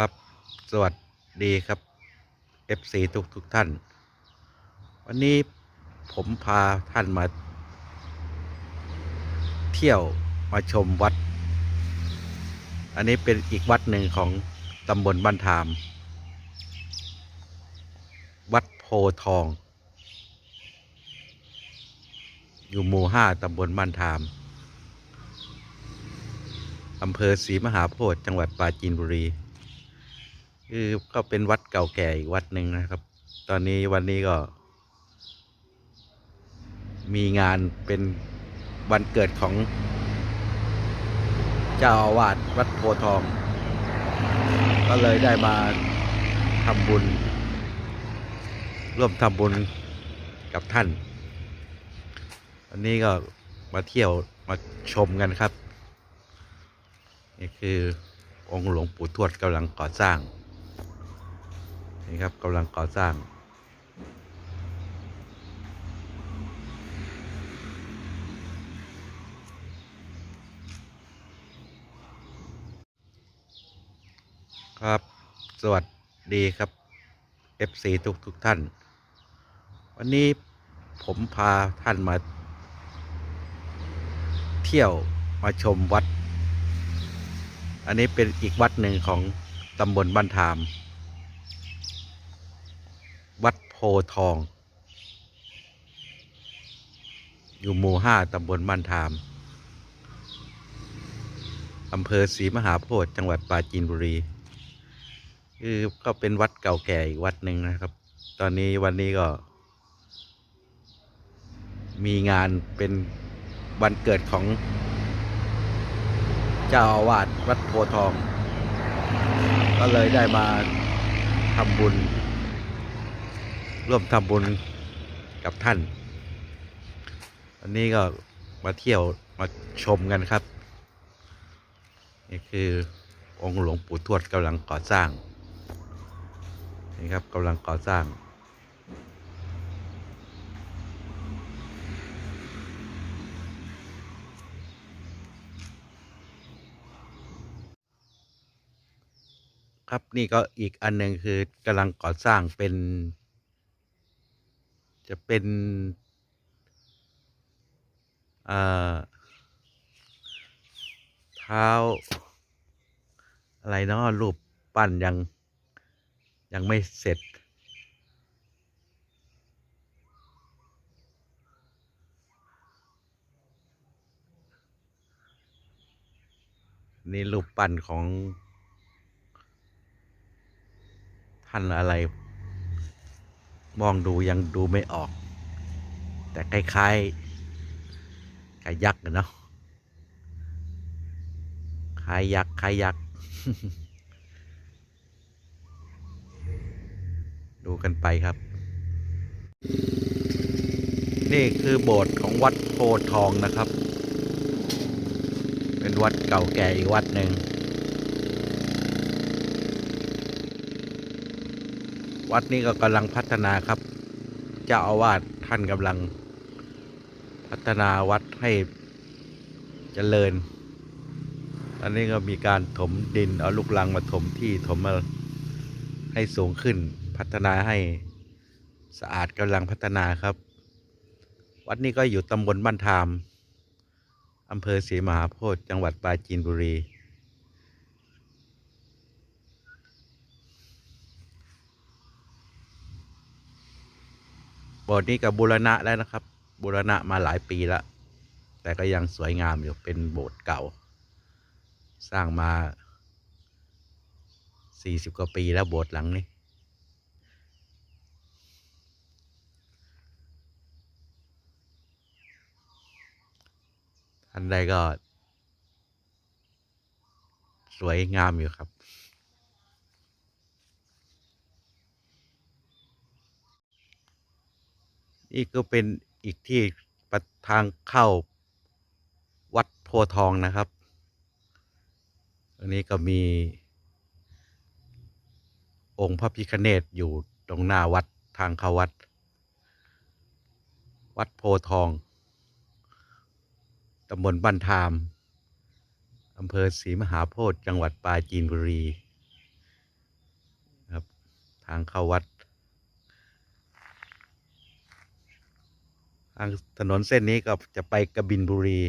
ครับ สวัสดีครับ FC ทุกทุกท่าน วันนี้ผมพาท่านมา เที่ยวมาชมวัด อันนี้เป็นอีกวัดหนึ่งของตำบลบ้านทาม วัดโพทอง อยู่หมู่ห้าตำบลบ้านทามอำเภอศรีมหาโพธิ์จังหวัดปราจีนบุรี คือก็เป็นวัดเก่าแก่อีกวัดหนึ่งนะครับ ตอนนี้วันนี้ก็ มีงานเป็นวันเกิดของ เจ้าอาวาสวัดโพทอง ก็เลยได้มาทำบุญ ร่วมทำบุญกับท่าน วันนี้ก็มาเที่ยวมาชมกันครับ นี่คือองค์หลวงปู่ทวดกำลังก่อสร้าง นี่ครับกำลังก่อสร้าง ครับ สวัสดีครับ FC ทุกทุกท่าน วันนี้ผมพาท่านมา เที่ยวมาชมวัด อันนี้เป็นอีกวัดหนึ่งของตำบลบ้านทาม วัดโพธิ์ ทอง อยู่หมู่ห้าตำบลบ้านทามอำเภอศรีมหาโพธิ์จังหวัดปราจีนบุรี คือก็เป็นวัดเก่าแก่อีกวัดหนึ่งนะครับ ตอนนี้วันนี้ก็ มีงานเป็นวันเกิดของ เจ้าอาวาสวัดโพทอง ก็เลยได้มาทำบุญ ร่วมทำบุญกับท่าน วันนี้ก็มาเที่ยวมาชมกันครับ นี่คือองค์หลวงปู่ทวดกำลังก่อสร้าง นี่ครับกำลังก่อสร้างครับนี่ก็อีกอันหนึ่งคือกำลังก่อสร้างเป็น จะเป็นเอ่อเท้า อะไรเนาะรูปปั้นยัง ยังไม่เสร็จ นี่รูปปั้นของท่านอะไร มองดูยังดูไม่ออก แต่คล้ายๆคล้ายยักษ์อะเนาะคล้ายยักษ์คล้ายยักษ์ดูกันไปครับ นี่คือโบสถ์ของวัดโพธทองนะครับ เป็นวัดเก่าแก่อีกวัดหนึ่ง วัดนี้ก็กำลังพัฒนาครับ เจ้าอาวาสท่านกำลัง พัฒนาวัดให้เจริญ ตอนนี้ก็มีการถมดินเอาลูกลังมาถมที่ถมมาให้สูงขึ้น พัฒนาให้สะอาดกำลังพัฒนาครับ วัดนี้ก็อยู่ตำบลบ้านทามอำเภอศรีมหาโพธิ์จังหวัดปราจีนบุรี โบสถ์นี้กับบูรณะแล้วนะครับ บูรณะมาหลายปีแล้ว แต่ก็ยังสวยงามอยู่เป็นโบสถ์เก่า สร้างมาสี่สิบกว่าปีแล้วโบสถ์หลังนี้ท่านใดก็ สวยงามอยู่ครับ นี่ก็เป็นอีกที่ประทางเข้าวัดโพทองนะครับ อันนี้ก็มี องค์พระพิคเนตอยู่ตรงหน้าวัดทางเข้าวัด วัดโพทองตำบลบ้านทามอำเภอศรีมหาโพธิ์จังหวัดปราจีนบุรีครับ ทางเข้าวัด ทาง ถนนเส้นนี้ก็จะไปกระบินบุรี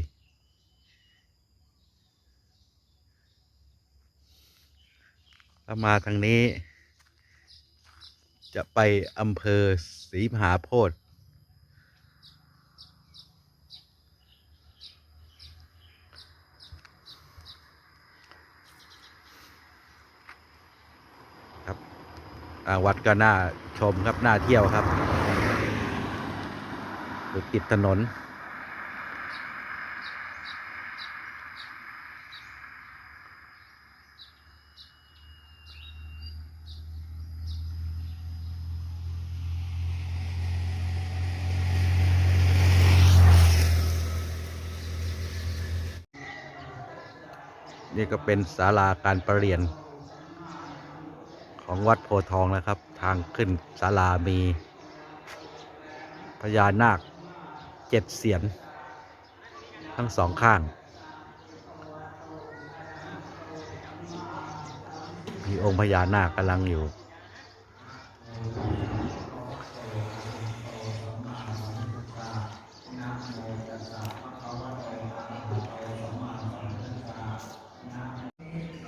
ถ้ามาทางนี้ จะไปอำเภอศรีมหาโพธิ์ครับวัดก็น่าชมครับ น่าเที่ยวครับ อติดถนน นี่ก็เป็นศาลาการประเรียน ของวัดโพทองนะครับ ทางขึ้นศาลามีพญานาค เจ็ดเสียน ทั้งสองข้าง มีองค์พญานาคกำลังอยู่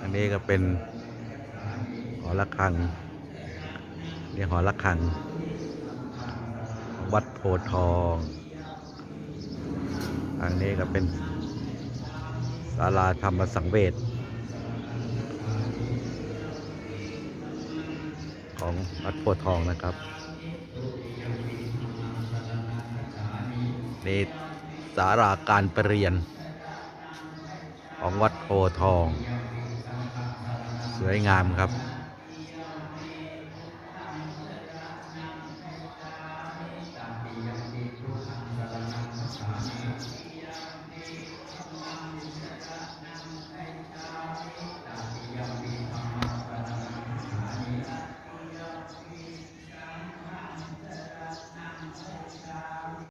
อันนี้ก็เป็นหอระฆังนี่หอระฆังวัดโพธิ์ทอง ทางนี้ก็เป็นศาลาธรรมสังเวชของวัดโพธทองนะครับ นี่สาราการประเรียน ของวัดโพธทอง สวยงามครับ